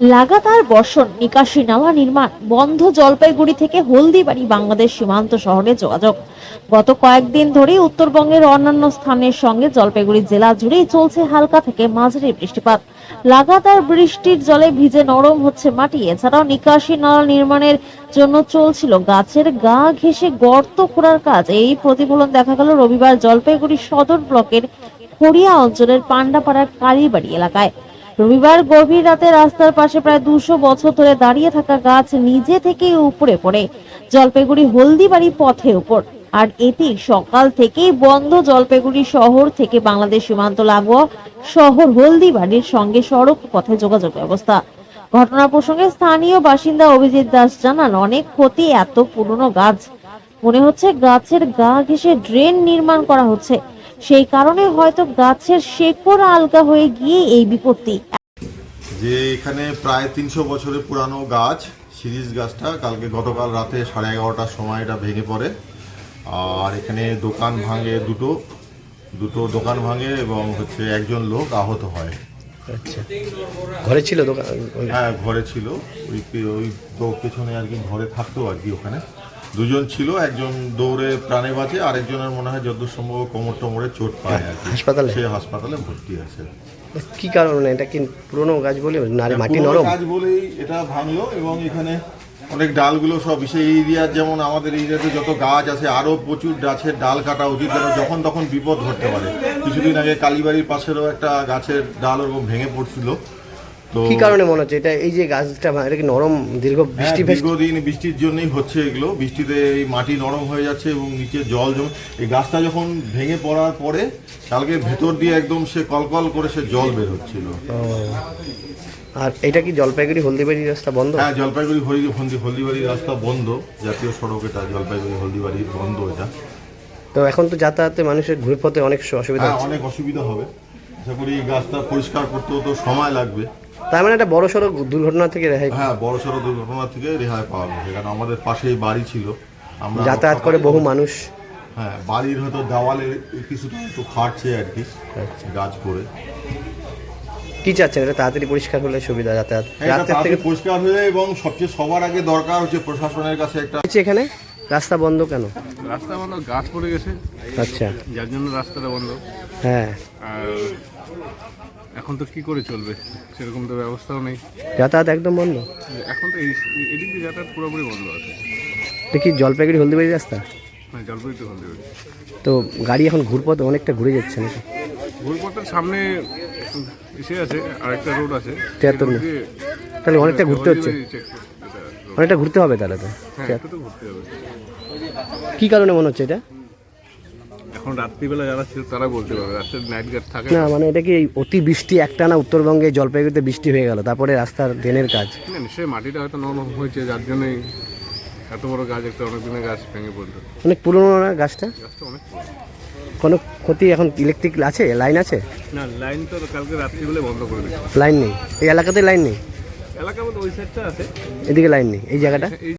লাগাতার বর্ষণ, নিকাশি নালা নির্মাণ, বন্ধ জলপাইগুড়ি থেকে হলদিবাড়ি বাংলাদেশ সীমান্ত শহরে যোগাযোগ। গত কয়েকদিন ধরেই উত্তরবঙ্গের অন্যান্য স্থানের সঙ্গে জলপাইগুড়ি জেলা জুড়েই চলছে হালকা থেকে মাঝারি বৃষ্টিপাত। লাগাতার বৃষ্টির জলে ভিজে নরম হচ্ছে মাটি। এছাড়াও নিকাশি নালা নির্মাণের জন্য চলছিল গাছের গা ঘেঁষে গর্ত খোঁড়ার কাজ। এই প্রতিফলন দেখা গেল রবিবার জলপাইগুড়ি সদর ব্লকের খড়িয়া অঞ্চলের পান্ডাপাড়ার কালীবাড়ি এলাকায়। রবিবার গভীর রাতে রাস্তার পাশে প্রায় দুশো বছর ধরে দাঁড়িয়ে থাকা গাছ নিজে থেকেই উপরে পড়ে। জলপাইগুড়ি হলদিবাড়ি পথের উপর। আর এটি সকাল থেকেই বন্ধ জলপাইগুড়ি শহর থেকে বাংলাদেশ সীমান্ত লাগোয়া শহর হলদিবাড়ির সঙ্গে সড়ক পথে যোগাযোগ ব্যবস্থা। ঘটনা প্রসঙ্গে স্থানীয় বাসিন্দা অভিজিৎ দাস জানান, অনেক ক্ষতি এত পুরনো গাছ। মনে হচ্ছে গাছের গা ঘেঁষে ড্রেন নির্মাণ করা হচ্ছে। সেই কারণে হয়তো গাছের শেকড় আলগা হয়ে গিয়ে এই বিপত্তি। যে এখানে প্রায় তিনশো বছরের পুরানো গাছ সিরিজ গাছটা কালকে গতকাল রাতে সাড়ে এগারোটার সময় এটা ভেঙে পড়ে। আর এখানে দোকান ভাঙে দুটো দুটো দোকান ভাঙে এবং হচ্ছে একজন লোক আহত হয়। আচ্ছা। ঘরে ছিল দোকান? হ্যাঁ ঘরে ছিল। ওই ওই পেছনে আর কি ঘরে থাকতো আর কি ওখানে। দুজন ছিল একজন দৌড়ে প্রাণে বাঁচে আরেকজনের মনে হয় যত সম্ভব কোমর টোমরে চোট পায় আর কি। হাসপাতালে? সে হাসপাতালে ভর্তি আছে। কি কারণে এটা কি পুরনো গাছ বলে না রে, মাটি নরম? গাছ বলেই এটা ভাঙলো এবং এখানে অনেক ডালগুলো সব সেই এরিয়ার যেমন আমাদের এরিয়াতে যত গাছ আছে আরও প্রচুর গাছের ডাল কাটা উচিত যেন যখন তখন বিপদ ঘটতে পারে। কিছুদিন আগে কালীবাড়ির পাশেরও একটা গাছের ডাল ওরকম ভেঙে পড়ছিল। তো কি কারণে মনে হচ্ছে? এটা এই যে গাছটা এটা কি নরম দীর্ঘ হ্যাঁ, বৃষ্টি দীর্ঘদিন বৃষ্টির জন্যই হচ্ছে এগুলো। বৃষ্টিতে এই মাটি নরম হয়ে যাচ্ছে এবং নিচে জল জমে এই গাছটা যখন ভেঙে পড়ার পরে কালকে ভেতর দিয়ে একদম সে কলকল করে সে জল বের হচ্ছিল। আর এটা কি জলপাইগুড়ি হলদিবাড়ি রাস্তা বন্ধ? হ্যাঁ জলপাইগুড়ি হলদি হলদি- হলদিবাড়ি রাস্তা বন্ধ। জাতীয় সড়ক এটা জলপাইগুড়ি হলদিবাড়ি বন্ধ এটা। তো এখন তো যাতায়াতে মানুষের ঘুরে পথে অনেক অসুবিধা হ্যাঁ অনেক অসুবিধা হবে। আশা করি এই গাছটা পরিষ্কার করতেও তো সময় লাগবে। তার মানে একটা বড় সড়ো দুর্ঘটনা থেকে রেহাই হ্যাঁ বড় সড়ো দুর্ঘটনা থেকে রেহাই পাওয়া গেছে কারণ আমাদের পাশেই বাড়ি ছিল। আমরা যাতায়াত করে বহু মানুষ। হ্যাঁ বাড়ির হয়তো দেওয়ালে কিছুটা একটু ফাটছে আর কি গাছ পড়ে। কি চাচ্ছেন? এটা তাড়াতাড়ি পরিষ্কার হলে সুবিধা যাতায়াত। হ্যাঁ, রাতের থেকে পরিষ্কার হয়ে এবং সবচেয়ে সবার আগে দরকার হচ্ছে প্রশাসনের কাছে একটা হচ্ছে এখানে? রাস্তা বন্ধ কেন? রাস্তা বন্ধ গাছ পড়ে গেছে। আচ্ছা। যার জন্য রাস্তাটা বন্ধ। হ্যাঁ। আর এখন তো কি করে চলবে? সেরকম তো ব্যবস্থাও নেই। যাতায়াত একদম বন্ধ? এখন তো এই এদিক দিয়ে যাতায়াত পুরোপুরি বন্ধ আছে। এটা কি জলপাইগুড়ি হলদিবাড়ি রাস্তা? মানে জলপাইতে বন্ধ তো গাড়ি এখন ঘুরপথ অনেকটা ঘুরে যাচ্ছে নাকি? ঘুরপথের সামনে এসে আছে আর একটা রোড আছে। তিয়াত্তর তাহলে অনেকটা ঘুরতে হচ্ছে। হলদিবাড়ি। অনেকটা ঘুরতে হবে তাহলে তো? হ্যাঁ তো ঘুরতে হবে। কি কারণে মনে হচ্ছে এটা? এখন রাত্রিবেলা যারা ছিল তারা বলতে পারবে রাস্তায় নাইট গার্ড থাকে। না মানে এটা কি অতি বৃষ্টি একটানা উত্তরবঙ্গে জলপাইগুড়িতে বৃষ্টি হয়ে গেল তারপরে রাস্তার ড্রেনের কাজ? না নিশ্চয়ই মাটিটা হয়তো নরম হয়েছে যার জন্যই এত বড় গাছ একটা অনেক দিনের গাছ ভেঙে পড়ল। অনেক পুরনো না গাছটা? গাছটা অনেক কোনো ক্ষতি এখন ইলেকট্রিক আছে? লাইন আছে? না লাইন তো কালকে রাত্রিবেলা বন্ধ করে দিচ্ছে লাইন নেই। এই এলাকাতে লাইন নেই? এলাকার মধ্যে ওই সাইডটা আছে। এদিকে লাইন নেই। এই জায়গাটা?